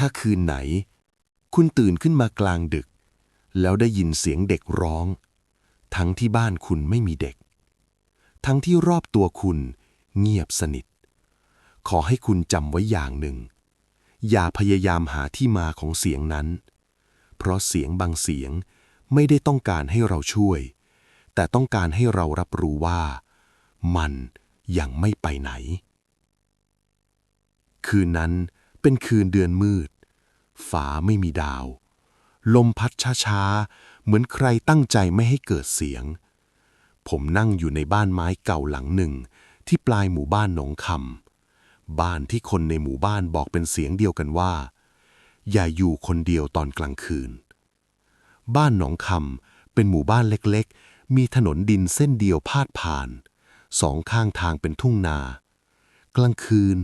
ถ้าคืนไหน คุณตื่นขึ้นมากลางดึก แล้วได้ยินเสียงเด็กร้อง ทั้งที่บ้านคุณไม่มีเด็ก ทั้งที่รอบตัวคุณเงียบสนิท ขอให้คุณจำไว้อย่างหนึ่ง อย่าพยายามหาที่มาของเสียงนั้น เพราะเสียงบางเสียงไม่ได้ต้องการให้เราช่วย แต่ต้องการให้เรารับรู้ว่า มันยังไม่ไปไหน คืนนั้น เป็นคืนเดือนมืดฟ้าไม่มีดาว ลมพัดช้าๆ เหมือนใครตั้งใจไม่ให้เกิดเสียง ผมนั่งอยู่ในบ้านไม้เก่าหลังหนึ่ง ที่ปลายหมู่บ้านหนองคำบ้านที่คนในหมู่บ้านบอกเป็นเสียงเดียวกันว่า อย่าอยู่คนเดียวตอนกลางคืน บ้านหนองคำเป็นหมู่บ้านเล็กๆ มีถนนดินเส้นเดียวพาดผ่าน สองข้างทางเป็นทุ่งนา กลางคืน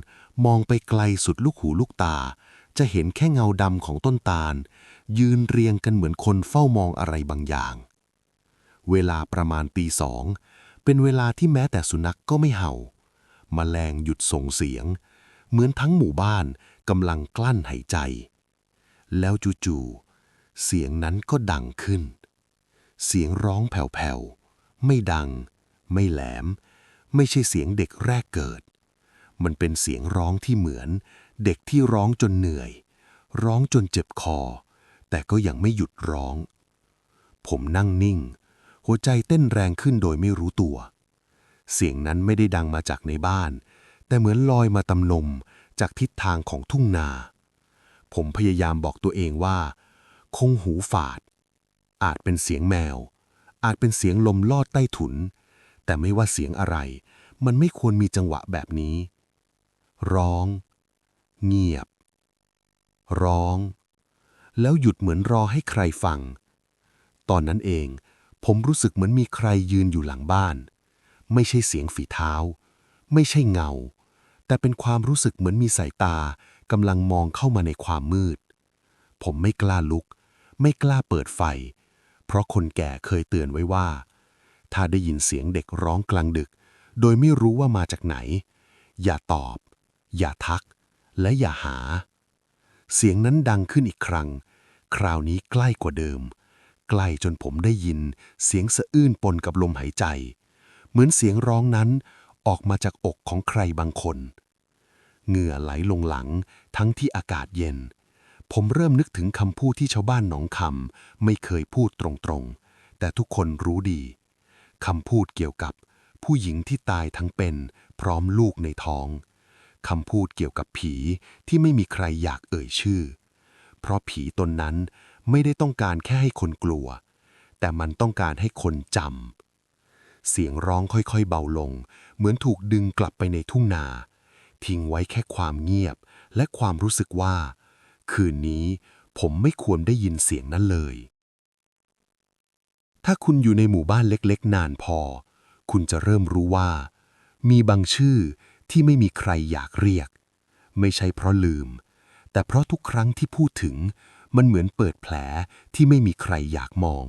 มองไปไกลสุดลูกหูลูกตา จะเห็นแค่เงาดำของต้นตาล ยืนเรียงกันเหมือนคนเฝ้ามองอะไรบางอย่าง เวลาประมาณตีสอง เป็นเวลาที่แม้แต่สุนัขกก็ไม่เห่าแมลงหยุดส่งเสียง เหมือนทั้งหมู่บ้านกำลังกลั้นหายใจ แล้วจู่ๆเสียงนั้นก็ดังขึ้น เสียงร้องแผ่วๆ ไม่ดัง ไม่แหลม ไม่ใช่เสียงเด็กแรกเกิด มันเป็นเสียงร้องที่เหมือน เด็กที่ร้องจนเหนื่อย ร้องจนเจ็บคอ แต่ก็ยังไม่หยุดร้อง ผมนั่งนิ่ง หัวใจเต้นแรงขึ้นโดยไม่รู้ตัว เสียงนั้นไม่ได้ดังมาจากในบ้าน แต่เหมือนลอยมาตำนมจากทิศทางของทุ่งนา ผมพยายามบอกตัวเองว่า คงหูฝาด อาจเป็นเสียงแมว อาจเป็นเสียงลมลอดใต้ถุน แต่ไม่ว่าเสียงอะไร มันไม่ควรมีจังหวะแบบนี้ ร้อง เงียบ ร้อง แล้วหยุดเหมือนรอให้ใครฟัง ตอนนั้นเองผมรู้สึกเหมือนมีใครยืนอยู่หลังบ้าน ไม่ใช่เสียงฝีเท้า ไม่ใช่เงา แต่เป็นความรู้สึกเหมือนมีสายตากำลังมองเข้ามาในความมืด ผมไม่กล้าลุก ไม่กล้าเปิดไฟ เพราะคนแก่เคยเตือนไว้ว่า ถ้าได้ยินเสียงเด็กร้องกลางดึก โดยไม่รู้ว่ามาจากไหน อย่าตอบ อย่าทัก และอย่าหา เสียงนั้นดังขึ้นอีกครั้ง คราวนี้ใกล้กว่าเดิม ใกล้จนผมได้ยิน เสียงสะอื้นปนกับลมหายใจ เหมือนเสียงร้องนั้นออกมาจากอกของใครบางคน เหงื่อไหลลงหลังทั้งที่อากาศเย็น ผมเริ่มนึกถึงคำพูดที่ชาวบ้านหนองคำไม่เคยพูดตรงๆ แต่ทุกคนรู้ดีคำพูดเกี่ยวกับผู้หญิงที่ตายทั้งเป็นพร้อมลูกในท้อง คำพูดเกี่ยวกับผีที่ไม่มีใครอยากเอ่ยชื่อ เพราะผีตนนั้นไม่ได้ต้องการแค่ให้คนกลัว แต่มันต้องการให้คนจำ เสียงร้องค่อยๆเบาลง เหมือนถูกดึงกลับไปในทุ่งนา ทิ้งไว้แค่ความเงียบและความรู้สึกว่า คืนนี้ผมไม่ควรได้ยินเสียงนั้นเลย ถ้าคุณอยู่ในหมู่บ้านเล็กๆ นานพอ คุณจะเริ่มรู้ว่า มีบางชื่อ ที่ไม่มีใครอยากเรียก ไม่ใช่เพราะลืม แต่เพราะทุกครั้งที่พูดถึง มันเหมือนเปิดแผลที่ไม่มีใครอยากมอง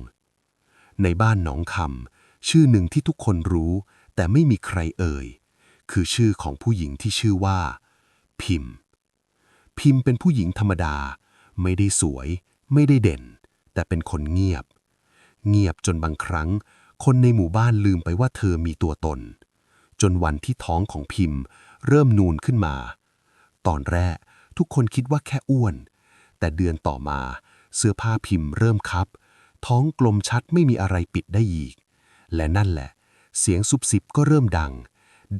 ในบ้านหนองคำชื่อหนึ่งที่ทุกคนรู้ แต่ไม่มีใครเอ่ย คือชื่อของผู้หญิงที่ชื่อว่า พิมพ์ พิมพ์เป็นผู้หญิงธรรมดา ไม่ได้สวย ไม่ได้เด่น แต่เป็นคนเงียบ เงียบจนบางครั้ง คนในหมู่บ้านลืมไปว่าเธอมีตัวตน จนวันที่ท้องของพิมพ์ เริ่มนูนขึ้นมา ตอนแรกทุกคนคิดว่าแค่อ้วน แต่เดือนต่อมา เสื้อผ้าพิมพ์เริ่มคับ ท้องกลมชัดไม่มีอะไรปิดได้อีก และนั่นแหละ เสียงซุบซิบก็เริ่มดัง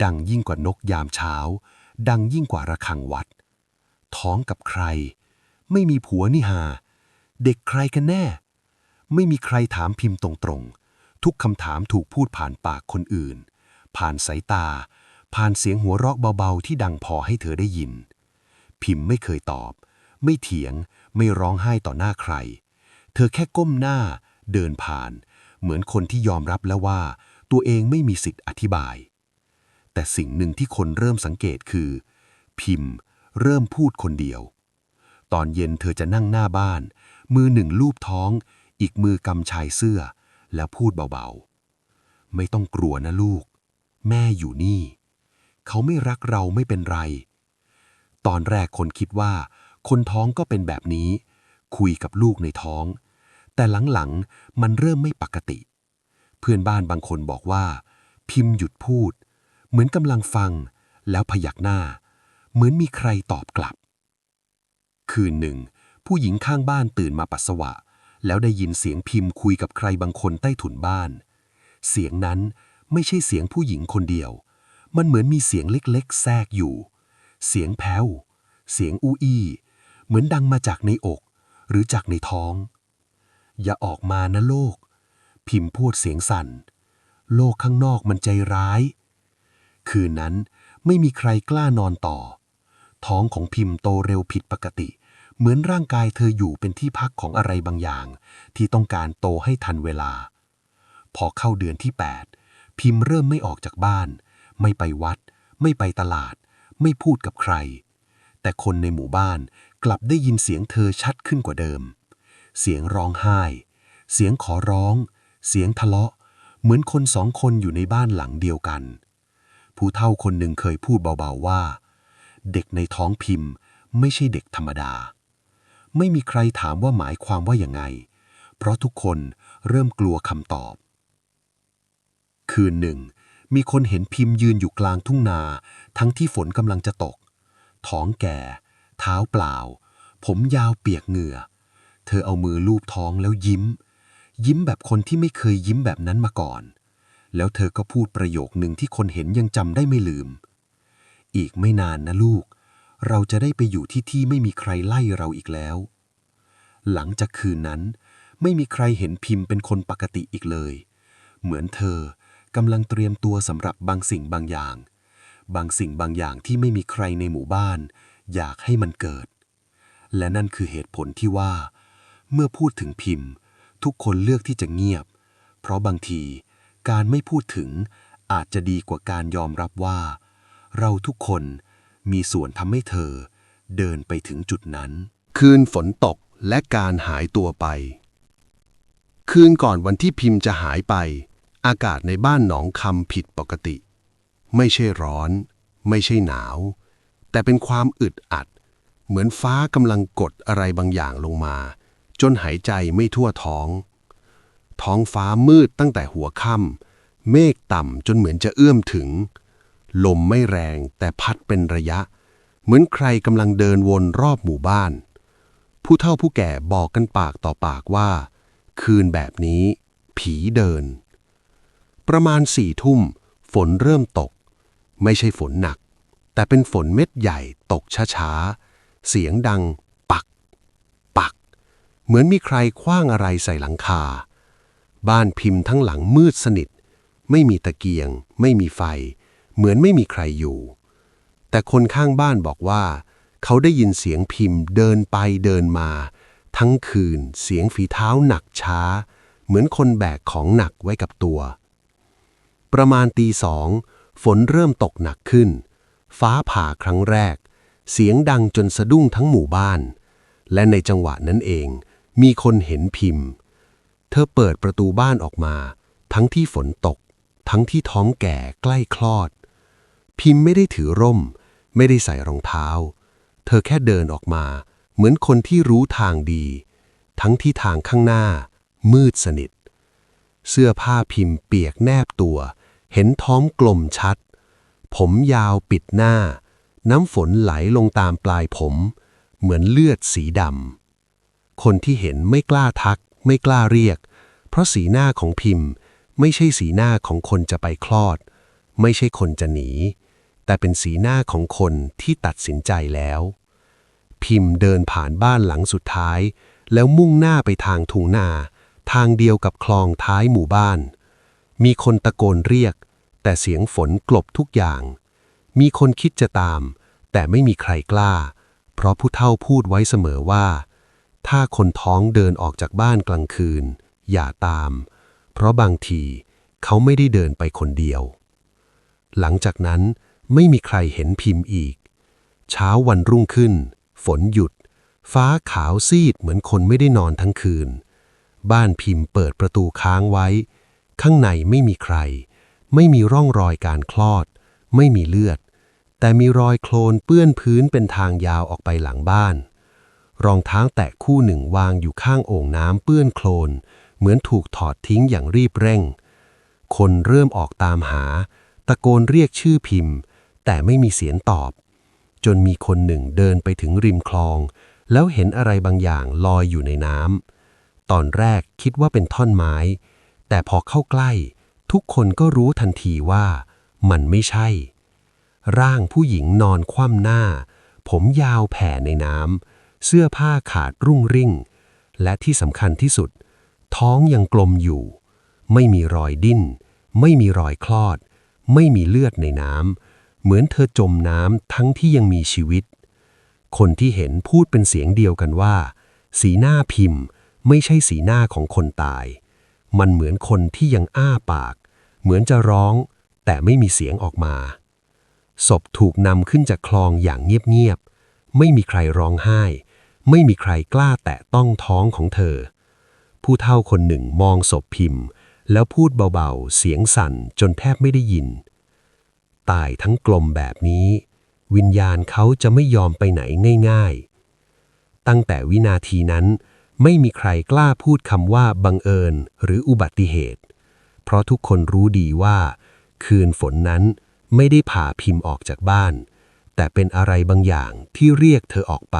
ดังยิ่งกว่านกยามเช้า ดังยิ่งกว่าระฆังวัด ท้องกับใคร ไม่มีผัวนี่ฮาเด็กใครกันแน่ ไม่มีใครถามพิมพ์ตรงๆ ทุกคำถามถูกพูดผ่านปากคนอื่น ผ่านสายตา ผ่านเสียงหัวเราะเบาๆ ที่ดังพอให้เธอได้ยิน พิมพ์ไม่เคยตอบ ไม่เถียง ไม่ร้องไห้ต่อหน้าใคร เธอแค่ก้มหน้า เดินผ่าน เหมือนคนที่ยอมรับแล้วว่า ตัวเองไม่มีสิทธิ์อธิบาย แต่สิ่งหนึ่งที่คนเริ่มสังเกตคือ พิมพ์เริ่มพูดคนเดียว ตอนเย็นเธอจะนั่งหน้าบ้าน มือหนึ่งลูบท้อง อีกมือกำชายเสื้อ แล้วพูดเบาๆ ไม่ต้องกลัวนะลูก แม่อยู่นี่ เขาไม่รักเราไม่เป็นไร ตอนแรกคนคิดว่า คนท้องก็เป็นแบบนี้ คุยกับลูกในท้อง แต่หลังๆ มันเริ่มไม่ปกติ เพื่อนบ้านบางคนบอกว่า พิมพ์หยุดพูด เหมือนกำลังฟัง แล้วพยักหน้า เหมือนมีใครตอบกลับ คืนหนึ่ง ผู้หญิงข้างบ้านตื่นมาปัสสาวะ แล้วได้ยินเสียงพิมพ์คุยกับใครบางคนใต้ถุนบ้าน เสียงนั้น ไม่ใช่เสียงผู้หญิงคนเดียว มันเหมือนมีเสียงเล็กๆ แทรกอยู่ เสียงแผ่วเสียงอูอี้เหมือนดังมาจากในอก หรือจากในท้อง อย่าออกมานะโลก พิมพ์พูดเสียงสั่น โลกข้างนอกมันใจร้าย คืนนั้นไม่มีใครกล้านอนต่อ ท้องของพิมพ์โตเร็วผิดปกติ เหมือนร่างกายเธออยู่เป็นที่พักของอะไรบางอย่าง ที่ต้องการโตให้ทันเวลา พอเข้าเดือนที่ 8 พิมพ์เริ่มไม่ออกจากบ้าน ไม่ไปวัด ไม่ไปตลาด ไม่พูดกับใคร แต่คนในหมู่บ้านกลับได้ยินเสียงเธอชัดขึ้นกว่าเดิม เสียงร้องไห้ เสียงขอร้อง เสียงทะเลาะ เหมือนคนสองคนอยู่ในบ้านหลังเดียวกัน ผู้เฒ่าคนหนึ่งเคยพูดเบาๆว่า เด็กในท้องพิมพ์ไม่ใช่เด็กธรรมดา ไม่มีใครถามว่าหมายความว่าอย่างไง เพราะทุกคนเริ่มกลัวคำตอบ คืนหนึ่ง มีคนเห็นพิมพ์ยืนอยู่กลางทุ่งนา ทั้งที่ฝนกำลังจะตก ท้องแก่ เท้าเปล่า ผมยาวเปียกเหงื่อ เธอเอามือลูบท้องแล้วยิ้ม ยิ้มแบบคนที่ไม่เคยยิ้มแบบนั้นมาก่อน แล้วเธอก็พูดประโยคหนึ่งที่คนเห็นยังจำได้ไม่ลืม อีกไม่นานนะลูก เราจะได้ไปอยู่ที่ที่ไม่มีใครไล่เราอีกแล้ว หลังจากคืนนั้น ไม่มีใครเห็นพิมพ์เป็นคนปกติอีกเลย เหมือนเธอ กำลังเตรียมตัวสำหรับบางสิ่งบางอย่าง บางสิ่งบางอย่างที่ไม่มีใครในหมู่บ้าน อยากให้มันเกิด และนั่นคือเหตุผลที่ว่า เมื่อพูดถึงพิมพ์ ทุกคนเลือกที่จะเงียบ เพราะบางทีการไม่พูดถึงอาจจะดีกว่าการยอมรับว่า เราทุกคนมีส่วนทำให้เธอ เดินไปถึงจุดนั้น คืนฝนตกและการหายตัวไป คืนก่อนวันที่พิมพ์จะหายไป อากาศในบ้านหนองคำผิดปกติ ไม่ใช่ร้อน ไม่ใช่หนาว แต่เป็นความอึดอัด เหมือนฟ้ากำลังกดอะไรบางอย่างลงมา จนหายใจไม่ทั่วท้อง ท้องฟ้ามืดตั้งแต่หัวค่ำเมฆต่ำจนเหมือนจะเอื้อมถึง ลมไม่แรงแต่พัดเป็นระยะ เหมือนใครกำลังเดินวนรอบหมู่บ้าน ผู้เฒ่าผู้แก่บอกกันปากต่อปากว่า คืนแบบนี้ ผีเดิน ประมาณสี่ทุ่ม ฝนเริ่มตก ไม่ใช่ฝนหนัก แต่เป็นฝนเม็ดใหญ่ตกช้าๆ เสียงดัง ปัก ปัก เหมือนมีใครคว้างอะไรใส่หลังคา บ้านพิมพ์ทั้งหลังมืดสนิท ไม่มีตะเกียง ไม่มีไฟ เหมือนไม่มีใครอยู่ แต่คนข้างบ้านบอกว่า เขาได้ยินเสียงพิมพ์เดินไปเดินมา ทั้งคืนเสียงฝีเท้าหนักช้า เหมือนคนแบกของหนักไว้กับตัว ประมาณตีสอง ฝนเริ่มตกหนักขึ้น ฟ้าผ่าครั้งแรก เสียงดังจนสะดุ้งทั้งหมู่บ้าน และในจังหวะนั้นเอง มีคนเห็นพิมพ์ เธอเปิดประตูบ้านออกมา ทั้งที่ฝนตก ทั้งที่ท้องแก่ใกล้คลอด พิมพ์ไม่ได้ถือร่ม ไม่ได้ใส่รองเท้า เธอแค่เดินออกมา เหมือนคนที่รู้ทางดี ทั้งที่ทางข้างหน้า มืดสนิทเสื้อผ้าพิมพ์เปียกแนบตัว เห็นท้องกลมชัด ผมยาวปิดหน้า น้ำฝนไหลลงตามปลายผม เหมือนเลือดสีดำ คนที่เห็นไม่กล้าทัก ไม่กล้าเรียก เพราะสีหน้าของพิมพ์ ไม่ใช่สีหน้าของคนจะไปคลอด ไม่ใช่คนจะหนี แต่เป็นสีหน้าของคนที่ตัดสินใจแล้ว พิมพ์เดินผ่านบ้านหลังสุดท้าย แล้วมุ่งหน้าไปทางทุ่งนา ทางเดียวกับคลองท้ายหมู่บ้าน มีคนตะโกนเรียก แต่เสียงฝนกลบทุกอย่าง มีคนคิดจะตาม แต่ไม่มีใครกล้า เพราะผู้เฒ่าพูดไว้เสมอว่า ถ้าคนท้องเดินออกจากบ้านกลางคืน อย่าตาม เพราะบางทีเขาไม่ได้เดินไปคนเดียว หลังจากนั้นไม่มีใครเห็นพิมพ์อีก เช้าวันรุ่งขึ้น ฝนหยุด ฟ้าขาวซีดเหมือนคนไม่ได้นอนทั้งคืน บ้านพิมพ์เปิดประตูค้างไว้ ข้างในไม่มีใคร ไม่มีร่องรอยการคลอด ไม่มีเลือด แต่มีรอยโคลนเปื้อนพื้นเป็นทางยาวออกไปหลังบ้าน รองเท้าแตะคู่หนึ่งวางอยู่ข้างโอ่งน้ำเปื้อนโคลน เหมือนถูกถอดทิ้งอย่างรีบเร่ง คนเริ่มออกตามหา ตะโกนเรียกชื่อพิมพ์ แต่ไม่มีเสียงตอบ จนมีคนหนึ่งเดินไปถึงริมคลอง แล้วเห็นอะไรบางอย่างลอยอยู่ในน้ำตอนแรกคิดว่าเป็นท่อนไม้ แต่พอเข้าใกล้ ทุกคนก็รู้ทันทีว่า มันไม่ใช่ ร่างผู้หญิงนอนคว่ำหน้า ผมยาวแผ่ในน้ำเสื้อผ้าขาดรุ่งริ่ง และที่สำคัญที่สุด ท้องยังกลมอยู่ ไม่มีรอยดิ้น ไม่มีรอยคลอด ไม่มีเลือดในน้ำเหมือนเธอจมน้ำทั้งที่ยังมีชีวิต คนที่เห็นพูดเป็นเสียงเดียวกันว่า สีหน้าพิมพ์ ไม่ใช่สีหน้าของคนตาย มันเหมือนคนที่ยังอ้าปาก เหมือนจะร้อง แต่ไม่มีเสียงออกมา ศพถูกนำขึ้นจากคลองอย่างเงียบๆ ไม่มีใครร้องไห้ ไม่มีใครกล้าแตะต้องท้องของเธอ ผู้เฒ่าคนหนึ่งมองศพพิมพ์ แล้วพูดเบาๆ เสียงสั่นจนแทบไม่ได้ยิน ตายทั้งกลมแบบนี้ วิญญาณเขาจะไม่ยอมไปไหนง่าย ๆ ตั้งแต่วินาทีนั้น ไม่มีใครกล้าพูดคำว่าบังเอิญหรืออุบัติเหตุ เพราะทุกคนรู้ดีว่า คืนฝนนั้นไม่ได้พาพิมพ์ออกจากบ้าน แต่เป็นอะไรบางอย่างที่เรียกเธอออกไป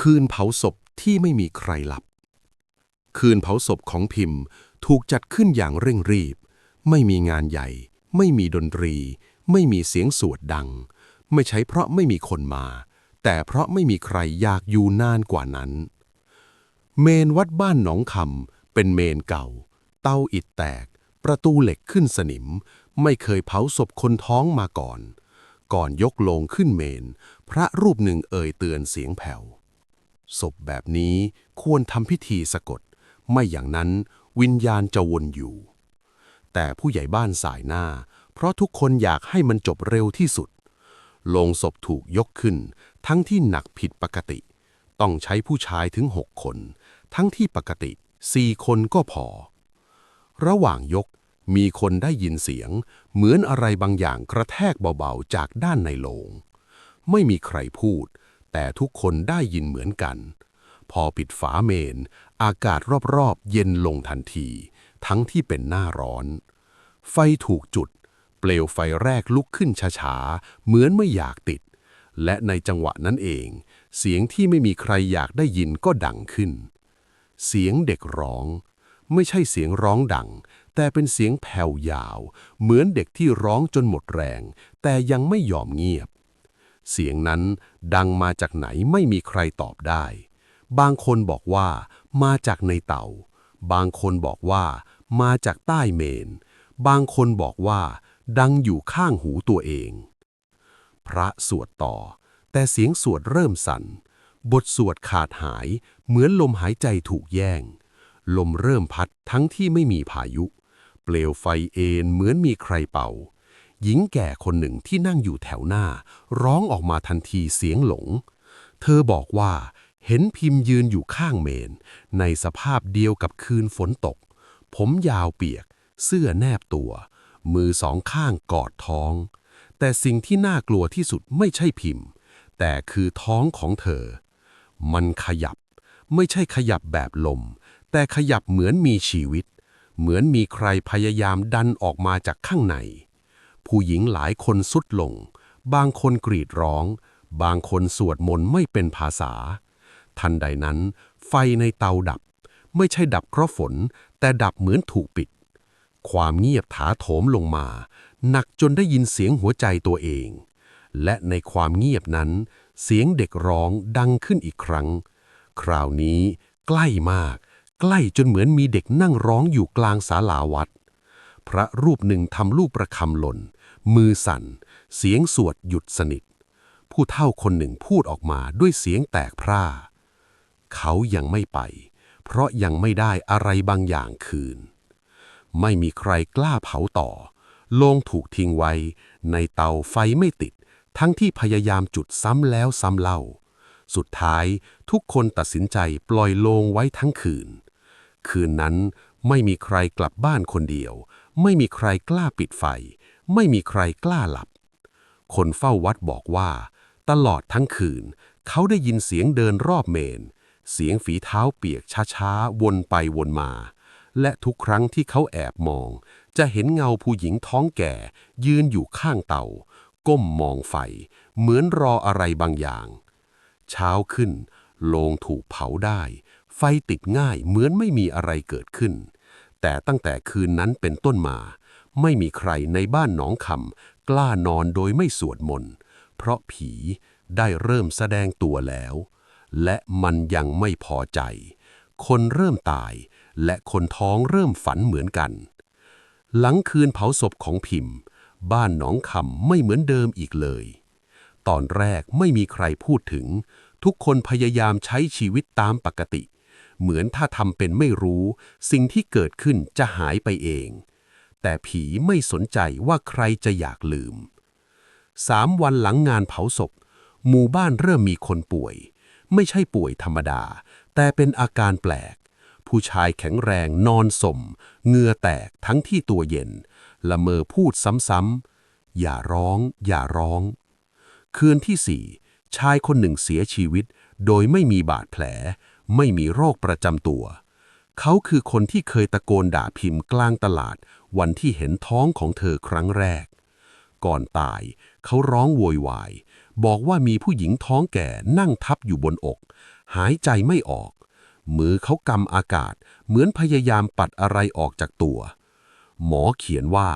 คืนเผาศพที่ไม่มีใครหลับ คืนเผาศพของพิมพ์ถูกจัดขึ้นอย่างเร่งรีบ ไม่มีงานใหญ่ ไม่มีดนตรี ไม่มีเสียงสวดดัง ไม่ใช่เพราะไม่มีคนมา แต่เพราะไม่มีใครอยากอยู่นานกว่านั้น เมนวัดบ้านหนองคำเป็นเมนเก่า เตาอิฐแตก ประตูเหล็กขึ้นสนิม ไม่เคยเผาศพคนท้องมาก่อน ก่อนยกโลงขึ้นเมน พระรูปหนึ่งเอ่ยเตือนเสียงแผ่วศพแบบนี้ควรทำพิธีสะกด ไม่อย่างนั้นวิญญาณจะวนอยู่ แต่ผู้ใหญ่บ้านสายหน้า เพราะทุกคนอยากให้มันจบเร็วที่สุดโลงศพถูกยกขึ้น ทั้งที่หนักผิดปกติ ต้องใช้ผู้ชายถึงหกคน ทั้งที่ปกติสี่คนก็พอ ระหว่างยกมีคนได้ยินเสียง เหมือนอะไรบางอย่างกระแทกเบาๆจากด้านในโลง ไม่มีใครพูด แต่ทุกคนได้ยินเหมือนกัน พอปิดฝาเมน อากาศรอบๆ เย็นลงทันที ทั้งที่เป็นหน้าร้อน ไฟถูกจุด เปลวไฟแรกลุกขึ้นช้าๆ เหมือนไม่อยากติด และในจังหวะนั้นเอง เสียงที่ไม่มีใครอยากได้ยินก็ดังขึ้น เสียงเด็กร้อง ไม่ใช่เสียงร้องดัง แต่เป็นเสียงแผ่วยาว เหมือนเด็กที่ร้องจนหมดแรง แต่ยังไม่ยอมเงียบ เสียงนั้นดังมาจากไหนไม่มีใครตอบได้ บางคนบอกว่า มาจากในเต่า บางคนบอกว่า มาจากใต้เมน บางคนบอกว่า ดังอยู่ข้างหูตัวเอง พระสวดต่อ แต่เสียงสวดเริ่มสั่น บทสวดขาดหาย เหมือนลมหายใจถูกแย่ง ลมเริ่มพัดทั้งที่ไม่มีพายุ เปลวไฟเอนเหมือนมีใครเป่า หญิงแก่คนหนึ่งที่นั่งอยู่แถวหน้า ร้องออกมาทันทีเสียงหลง เธอบอกว่าเห็นพิมพ์ยืนอยู่ข้างเมน ในสภาพเดียวกับคืนฝนตก ผมยาวเปียก เสื้อแนบตัว มือสองข้างกอดท้อง แต่สิ่งที่น่ากลัวที่สุดไม่ใช่พิมพ์ แต่คือท้องของเธอ มันขยับ ไม่ใช่ขยับแบบลม แต่ขยับเหมือนมีชีวิต เหมือนมีใครพยายามดันออกมาจากข้างใน ผู้หญิงหลายคนสุดลง บางคนกรีดร้อง บางคนสวดมนต์ไม่เป็นภาษา ทันใดนั้น ไฟในเตาดับ ไม่ใช่ดับเพราะฝน แต่ดับเหมือนถูกปิด ความเงียบถาโถมลงมา หนักจนได้ยินเสียงหัวใจตัวเอง และในความเงียบนั้น เสียงเด็กร้องดังขึ้นอีกครั้ง คราวนี้ใกล้มาก ใกล้จนเหมือนมีเด็กนั่งร้องอยู่กลางศาลาวัด พระรูปหนึ่งทำลูกประคำหล่น มือสั่น เสียงสวดหยุดสนิท ผู้เฒ่าคนหนึ่งพูดออกมาด้วยเสียงแตกพร่า เขายังไม่ไป เพราะยังไม่ได้อะไรบางอย่างคืน ไม่มีใครกล้าเผาต่อโลงถูกทิ้งไว้ ในเตาไฟไม่ติด ทั้งที่พยายามจุดซ้ำแล้วซ้ำเล่า สุดท้ายทุกคนตัดสินใจปล่อยโลงไว้ทั้งคืน คืนนั้นไม่มีใครกลับบ้านคนเดียว ไม่มีใครกล้าปิดไฟ ไม่มีใครกล้าหลับ คนเฝ้าวัดบอกว่า ตลอดทั้งคืน เขาได้ยินเสียงเดินรอบเมน เสียงฝีเท้าเปียกช้าๆ วนไปวนมา และทุกครั้งที่เขาแอบมอง จะเห็นเงาผู้หญิงท้องแก่ ยืนอยู่ข้างเตา ก้มมองไฟ เหมือนรออะไรบางอย่าง เช้าขึ้น โลงถูกเผาได้ ไฟติดง่ายเหมือนไม่มีอะไรเกิดขึ้น แต่ตั้งแต่คืนนั้นเป็นต้นมา ไม่มีใครในบ้านหนองคำกล้านอนโดยไม่สวดมนต์เพราะผีได้เริ่มแสดงตัวแล้ว และมันยังไม่พอใจ คนเริ่มตาย และคนท้องเริ่มฝันเหมือนกัน หลังคืนเผาศพของพิมพ์ บ้านหนองคำไม่เหมือนเดิมอีกเลย ตอนแรกไม่มีใครพูดถึง ทุกคนพยายามใช้ชีวิตตามปกติ เหมือนถ้าทำเป็นไม่รู้ สิ่งที่เกิดขึ้นจะหายไปเอง แต่ผีไม่สนใจว่าใครจะอยากลืมสามวันหลังงานเผาศพ หมู่บ้านเริ่มมีคนป่วย ไม่ใช่ป่วยธรรมดา แต่เป็นอาการแปลก ผู้ชายแข็งแรงนอนสมเหงื่อแตกทั้งที่ตัวเย็น ละเมอพูดซ้ำๆ อย่าร้อง อย่าร้อง คืนที่สี่ชายคนหนึ่งเสียชีวิต โดยไม่มีบาดแผล ไม่มีโรคประจำตัว เขาคือคนที่เคยตะโกนด่าพิมพ์กลางตลาด วันที่เห็นท้องของเธอครั้งแรก ก่อนตาย เขาร้องโวยวาย บอกว่ามีผู้หญิงท้องแก่นั่งทับอยู่บนอก หายใจไม่ออก มือเขากำอากาศ เหมือนพยายามปัดอะไรออกจากตัว หมอเขียนว่า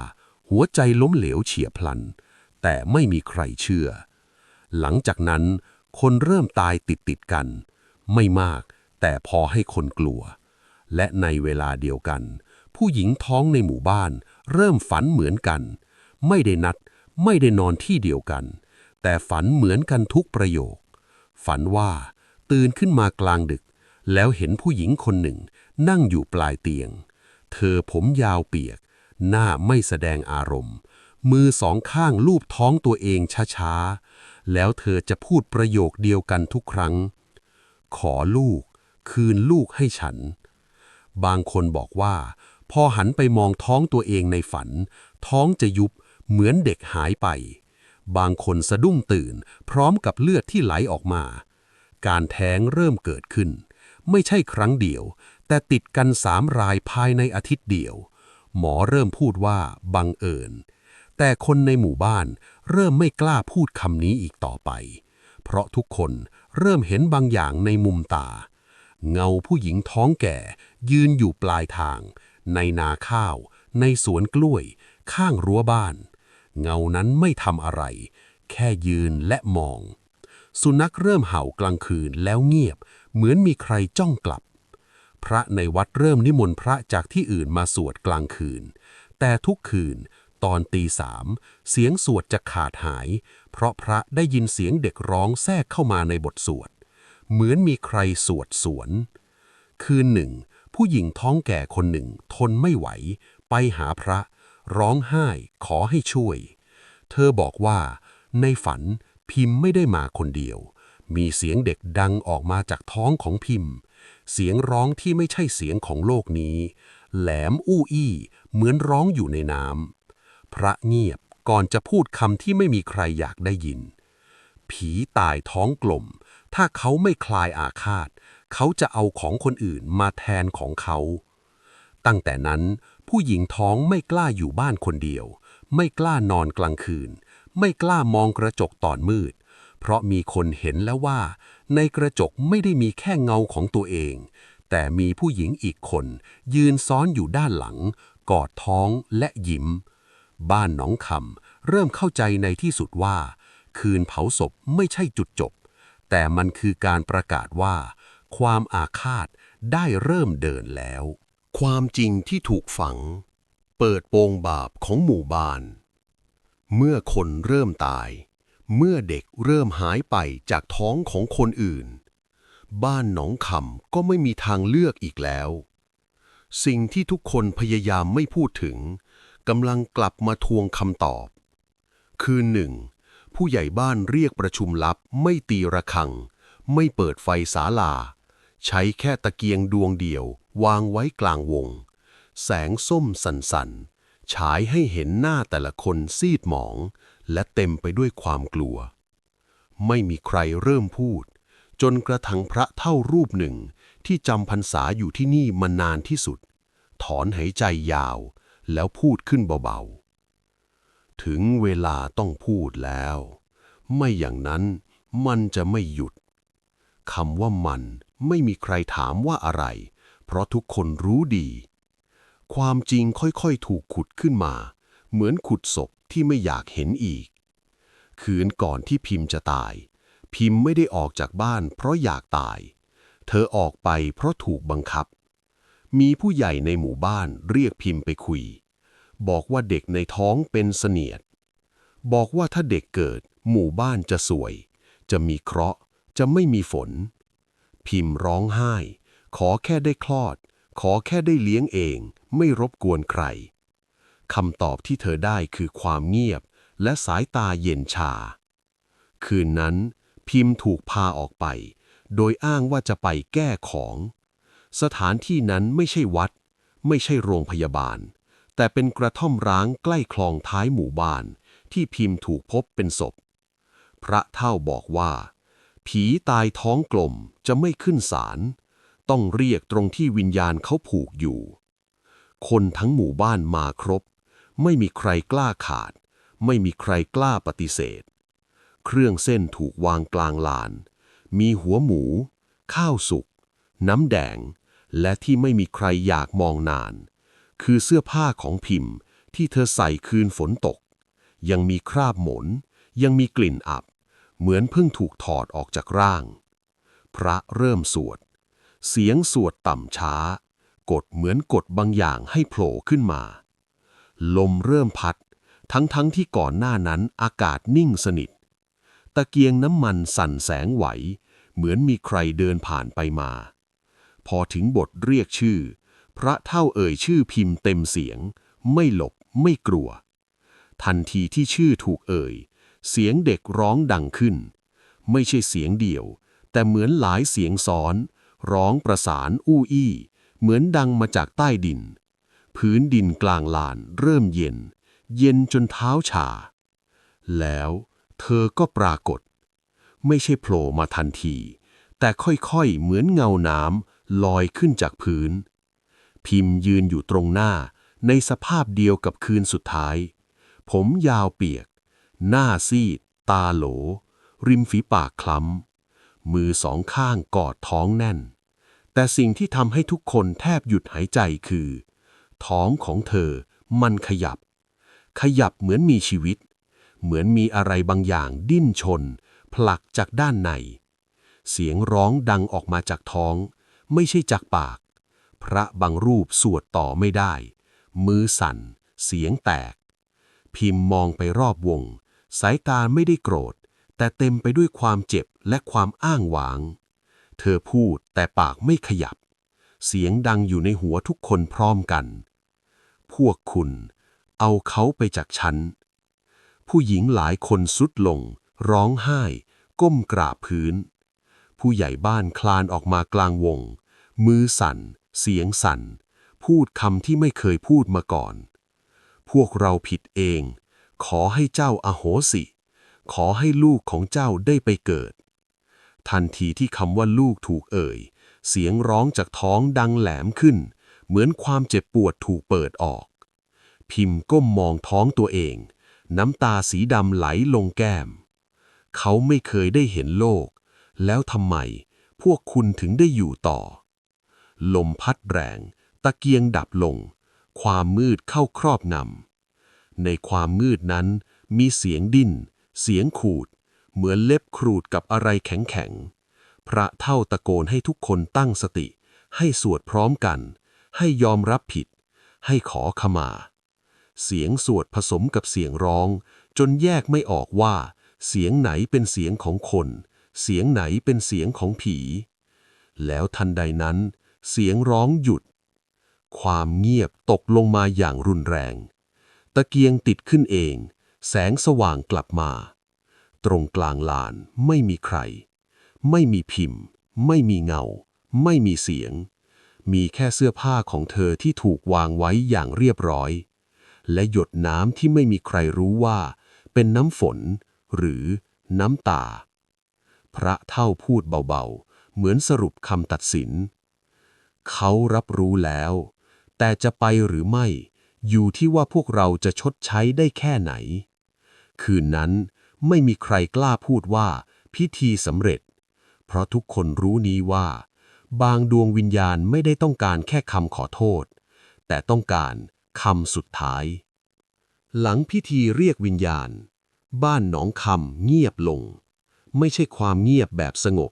หัวใจล้มเหลวเฉียบพลัน แต่ไม่มีใครเชื่อ หลังจากนั้น คนเริ่มตายติดติดกัน ไม่มากแต่พอให้คนกลัว และในเวลาเดียวกัน ผู้หญิงท้องในหมู่บ้าน เริ่มฝันเหมือนกัน ไม่ได้นัด ไม่ได้นอนที่เดียวกัน แต่ฝันเหมือนกันทุกประโยค ฝันว่า ตื่นขึ้นมากลางดึก แล้วเห็นผู้หญิงคนหนึ่ง นั่งอยู่ปลายเตียง เธอผมยาวเปียก หน้าไม่แสดงอารมณ์ มือสองข้างลูบท้องตัวเองช้าๆ แล้วเธอจะพูดประโยคเดียวกันทุกครั้ง ขอลูก คืนลูกให้ฉัน บางคนบอกว่า พอหันไปมองท้องตัวเองในฝัน ท้องจะยุบเหมือนเด็กหายไป บางคนสะดุ้งตื่น พร้อมกับเลือดที่ไหลออกมา การแท้งเริ่มเกิดขึ้น ไม่ใช่ครั้งเดียว แต่ติดกันสามรายภายในอาทิตย์เดียว หมอเริ่มพูดว่าบังเอิญ แต่คนในหมู่บ้านเริ่มไม่กล้าพูดคำนี้อีกต่อไป เพราะทุกคนเริ่มเห็นบางอย่างในมุมตา เงาผู้หญิงท้องแก่ยืนอยู่ปลายทาง ในนาข้าว ในสวนกล้วย ข้างรั้วบ้าน เงานั้นไม่ทำอะไร แค่ยืนและมอง สุนัขเริ่มเห่ากลางคืนแล้วเงียบ เหมือนมีใครจ้องกลับ พระในวัดเริ่มนิมนต์พระจากที่อื่นมาสวดกลางคืน แต่ทุกคืน ตอนตีสามเสียงสวดจะขาดหาย เพราะพระได้ยินเสียงเด็กร้องแทรกเข้ามาในบทสวด เหมือนมีใครสวดสวน คืนหนึ่ง ผู้หญิงท้องแก่คนหนึ่งทนไม่ไหว ไปหาพระ ร้องไห้ขอให้ช่วย เธอบอกว่าในฝันพิมพ์ไม่ได้มาคนเดียว มีเสียงเด็กดังออกมาจากท้องของพิมพ์ เสียงร้องที่ไม่ใช่เสียงของโลกนี้ แหลมอู้อี้เหมือนร้องอยู่ในน้ำพระเงียบก่อนจะพูดคำที่ไม่มีใครอยากได้ยิน ผีตายท้องกลม ถ้าเขาไม่คลายอาฆาต เขาจะเอาของคนอื่นมาแทนของเขา ตั้งแต่นั้นผู้หญิงท้องไม่กล้าอยู่บ้านคนเดียว ไม่กล้านอนกลางคืน ไม่กล้ามองกระจกตอนมืด เพราะมีคนเห็นแล้วว่า ในกระจกไม่ได้มีแค่เงาของตัวเอง แต่มีผู้หญิงอีกคน ยืนซ้อนอยู่ด้านหลัง กอดท้องและยิ้ม บ้านหนองคำเริ่มเข้าใจในที่สุดว่า คืนเผาศพไม่ใช่จุดจบ แต่มันคือการประกาศว่า ความอาฆาตได้เริ่มเดินแล้ว ความจริงที่ถูกฝัง เปิดโปงบาปของหมู่บ้าน เมื่อคนเริ่มตาย เมื่อเด็กเริ่มหายไปจากท้องของคนอื่น บ้านหนองคำก็ไม่มีทางเลือกอีกแล้ว สิ่งที่ทุกคนพยายามไม่พูดถึงกำลังกลับมาทวงคำตอบ คืนหนึ่งผู้ใหญ่บ้านเรียกประชุมลับไม่ตีระฆัง ไม่เปิดไฟศาลา ใช้แค่ตะเกียงดวงเดียว วางไว้กลางวง แสงส้มสันๆฉายให้เห็นหน้าแต่ละคนซีดหมอง และเต็มไปด้วยความกลัว ไม่มีใครเริ่มพูด จนกระทั่งพระเท่ารูปหนึ่งที่จำพรรษาอยู่ที่นี่มานานที่สุด ถอนหายใจยาว แล้วพูดขึ้นเบาๆ ถึงเวลาต้องพูดแล้ว ไม่อย่างนั้นมันจะไม่หยุดคำว่ามันไม่มีใครถามว่าอะไร เพราะทุกคนรู้ดี ความจริงค่อยๆ ถูกขุดขึ้นมา เหมือนขุดศพที่ไม่อยากเห็นอีก คืนก่อนที่พิมพ์จะตาย พิมพ์ไม่ได้ออกจากบ้านเพราะอยากตาย เธอออกไปเพราะถูกบังคับ มีผู้ใหญ่ในหมู่บ้านเรียกพิมพ์ไปคุย บอกว่าเด็กในท้องเป็นเสนียด บอกว่าถ้าเด็กเกิด หมู่บ้านจะสวย จะมีเคราะห์ จะไม่มีฝน พิมพ์ร้องไห้ ขอแค่ได้คลอด ขอแค่ได้เลี้ยงเอง ไม่รบกวนใคร คำตอบที่เธอได้คือความเงียบ และสายตาเย็นชา คืนนั้น พิมพ์ถูกพาออกไป โดยอ้างว่าจะไปแก้ของ สถานที่นั้นไม่ใช่วัด ไม่ใช่โรงพยาบาล แต่เป็นกระท่อมร้างใกล้คลองท้ายหมู่บ้าน ที่พิมพ์ถูกพบเป็นศพ พระเท่าบอกว่า ผีตายท้องกลมจะไม่ขึ้นศาลต้องเรียกตรงที่วิญญาณเขาผูกอยู่ คนทั้งหมู่บ้านมาครบ ไม่มีใครกล้าขาด ไม่มีใครกล้าปฏิเสธ เครื่องเส้นถูกวางกลางลาน มีหัวหมู ข้าวสุก น้ำแดง และที่ไม่มีใครอยากมองนาน คือเสื้อผ้าของพิมพ์ที่เธอใส่คืนฝนตก ยังมีคราบหมน ยังมีกลิ่นอับ เหมือนเพิ่งถูกถอดออกจากร่าง พระเริ่มสวด เสียงสวดต่ำช้ากดเหมือนกดบางอย่างให้โผล่ขึ้นมา ลมเริ่มพัด ทั้งๆทที่ก่อนหน้านั้นอากาศนิ่งสนิท ตะเกียงน้ำมันสั่นแสงไหว เหมือนมีใครเดินผ่านไปมา พอถึงบทเรียกชื่อ พระเท่าเอ่ยชื่อพิมพ์เต็มเสียง ไม่หลบไม่กลัว ทันทีที่ชื่อถูกเอ่ย เสียงเด็กร้องดังขึ้น ไม่ใช่เสียงเดียว แต่เหมือนหลายเสียงซ้อน ร้องประสานอู้อี้เหมือนดังมาจากใต้ดิน พื้นดินกลางลานเริ่มเย็น เย็นจนเท้าชา แล้วเธอก็ปรากฏ ไม่ใช่โผล่มาทันที แต่ค่อยๆเหมือนเงาน้ำลอยขึ้นจากพื้น พิมพ์ยืนอยู่ตรงหน้าในสภาพเดียวกับคืนสุดท้าย ผมยาวเปียก หน้าซีด ตาโหล ริมฝีปากคล้ำ มือสองข้างกอดท้องแน่น แต่สิ่งที่ทำให้ทุกคนแทบหยุดหายใจคือ ท้องของเธอ มันขยับ ขยับเหมือนมีชีวิต เหมือนมีอะไรบางอย่างดิ้นชน ผลักจากด้านใน เสียงร้องดังออกมาจากท้อง ไม่ใช่จากปาก พระบางรูปสวดต่อไม่ได้ มือสั่น เสียงแตก พิมพ์มองไปรอบวง สายตาไม่ได้โกรธ แต่เต็มไปด้วยความเจ็บและความอ้างว้าง เธอพูดแต่ปากไม่ขยับ เสียงดังอยู่ในหัวทุกคนพร้อมกัน พวกคุณเอาเขาไปจากฉัน ผู้หญิงหลายคนสุดลง ร้องไห้ ก้มกราบพื้น ผู้ใหญ่บ้านคลานออกมากลางวง มือสั่น เสียงสั่น พูดคำที่ไม่เคยพูดมาก่อน พวกเราผิดเอง ขอให้เจ้าอโหสิ ขอให้ลูกของเจ้าได้ไปเกิด ทันทีที่คำว่าลูกถูกเอ่ย เสียงร้องจากท้องดังแหลมขึ้น เหมือนความเจ็บปวดถูกเปิดออก พิมพ์ก้มมองท้องตัวเอง น้ำตาสีดำไหลลงแก้ม เขาไม่เคยได้เห็นโลก แล้วทำไมพวกคุณถึงได้อยู่ต่อ ลมพัดแรง ตะเกียงดับลง ความมืดเข้าครอบงำในความมืดนั้นมีเสียงดิ้น เสียงขูด เหมือนเล็บครูดกับอะไรแข็งๆ พระเท่าตะโกนให้ทุกคนตั้งสติ ให้สวดพร้อมกัน ให้ยอมรับผิด ให้ขอขมา เสียงสวดผสมกับเสียงร้อง จนแยกไม่ออกว่า เสียงไหนเป็นเสียงของคน เสียงไหนเป็นเสียงของผี แล้วทันใดนั้น เสียงร้องหยุด ความเงียบตกลงมาอย่างรุนแรง ตะเกียงติดขึ้นเอง แสงสว่างกลับมา ตรงกลางลานไม่มีใคร ไม่มีพิมพ์ ไม่มีเงา ไม่มีเสียง มีแค่เสื้อผ้าของเธอที่ถูกวางไว้อย่างเรียบร้อย และหยดน้ำที่ไม่มีใครรู้ว่า เป็นน้ำฝน หรือน้ำตา พระเท่าพูดเบาๆ เหมือนสรุปคำตัดสิน เขารับรู้แล้ว แต่จะไปหรือไม่ อยู่ที่ว่าพวกเราจะชดใช้ได้แค่ไหน คืนนั้นไม่มีใครกล้าพูดว่าพิธีสำเร็จ เพราะทุกคนรู้นี้ว่า บางดวงวิญญาณไม่ได้ต้องการแค่คำขอโทษ แต่ต้องการคำสุดท้าย หลังพิธีเรียกวิญญาณ บ้านหนองคำเงียบลง ไม่ใช่ความเงียบแบบสงบ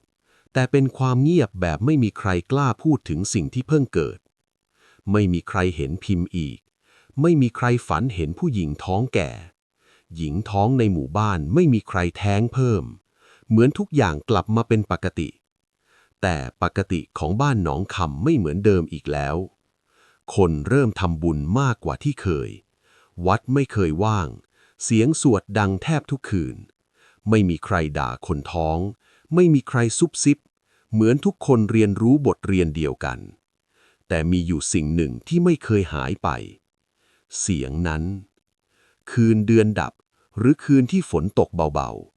แต่เป็นความเงียบแบบไม่มีใครกล้าพูดถึงสิ่งที่เพิ่งเกิด ไม่มีใครเห็นพิมพ์อีก ไม่มีใครฝันเห็นผู้หญิงท้องแก่ หญิงท้องในหมู่บ้านไม่มีใครแท้งเพิ่ม เหมือนทุกอย่างกลับมาเป็นปกติ แต่ปกติของบ้านหนองคำไม่เหมือนเดิมอีกแล้ว คนเริ่มทำบุญมากกว่าที่เคย วัดไม่เคยว่าง เสียงสวดดังแทบทุกคืน ไม่มีใครด่าคนท้อง ไม่มีใครซุบซิบ เหมือนทุกคนเรียนรู้บทเรียนเดียวกัน แต่มีอยู่สิ่งหนึ่งที่ไม่เคยหายไป เสียงนั้น คืนเดือนดับหรือคืนที่ฝนตกเบาๆ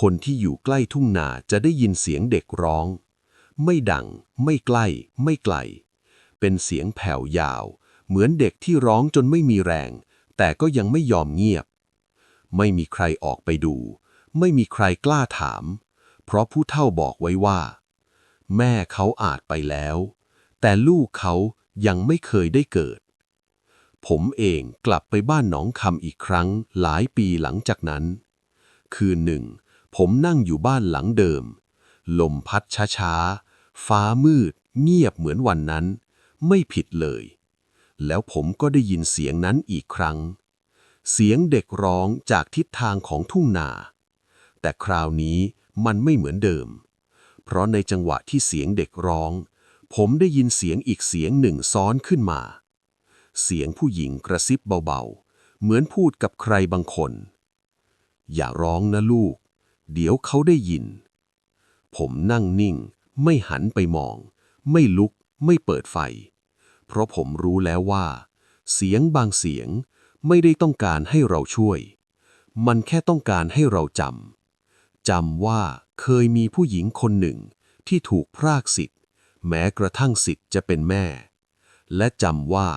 คนที่อยู่ใกล้ทุ่งนาจะได้ยินเสียงเด็กร้อง ไม่ดัง ไม่ใกล้ ไม่ไกล เป็นเสียงแผ่วยาว เหมือนเด็กที่ร้องจนไม่มีแรง แต่ก็ยังไม่ยอมเงียบ ไม่มีใครออกไปดู ไม่มีใครกล้าถาม เพราะผู้เฒ่าบอกไว้ว่า แม่เขาอาจไปแล้ว แต่ลูกเขายังไม่เคยได้เกิด ผมเองกลับไปบ้านหนองคำอีกครั้งหลายปีหลังจากนั้น คืนหนึ่ง ผมนั่งอยู่บ้านหลังเดิม ลมพัดช้าๆ ฟ้ามืด เงียบเหมือนวันนั้น ไม่ผิดเลย แล้วผมก็ได้ยินเสียงนั้นอีกครั้ง เสียงเด็กร้องจากทิศทางของทุ่งนา แต่คราวนี้มันไม่เหมือนเดิม เพราะในจังหวะที่เสียงเด็กร้อง ผมได้ยินเสียงอีกเสียงหนึ่งซ้อนขึ้นมา เสียงผู้หญิงกระซิบเบาๆ เหมือนพูดกับใครบางคน อย่าร้องนะลูก เดี๋ยวเขาได้ยิน ผมนั่งนิ่ง ไม่หันไปมอง ไม่ลุก ไม่เปิดไฟ เพราะผมรู้แล้วว่า เสียงบางเสียงไม่ได้ต้องการให้เราช่วย มันแค่ต้องการให้เราจำ จำว่าเคยมีผู้หญิงคนหนึ่งที่ถูกพรากสิทธิ์ แม้กระทั่งสิทธิ์จะเป็นแม่ และจำว่า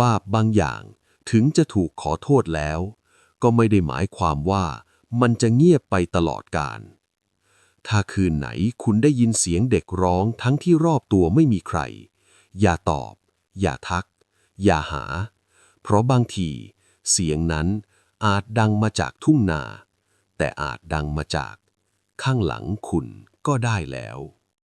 บาปบางอย่างถึงจะถูกขอโทษแล้ว ก็ไม่ได้หมายความว่า มันจะเงียบไปตลอดกาลถ้าคืนไหนคุณได้ยินเสียงเด็กร้องทั้งที่รอบตัวไม่มีใคร อย่าตอบ อย่าทัก อย่าหา เพราะบางที เสียงนั้นอาจดังมาจากทุ่งนา แต่อาจดังมาจาก ข้างหลังคุณก็ได้แล้ว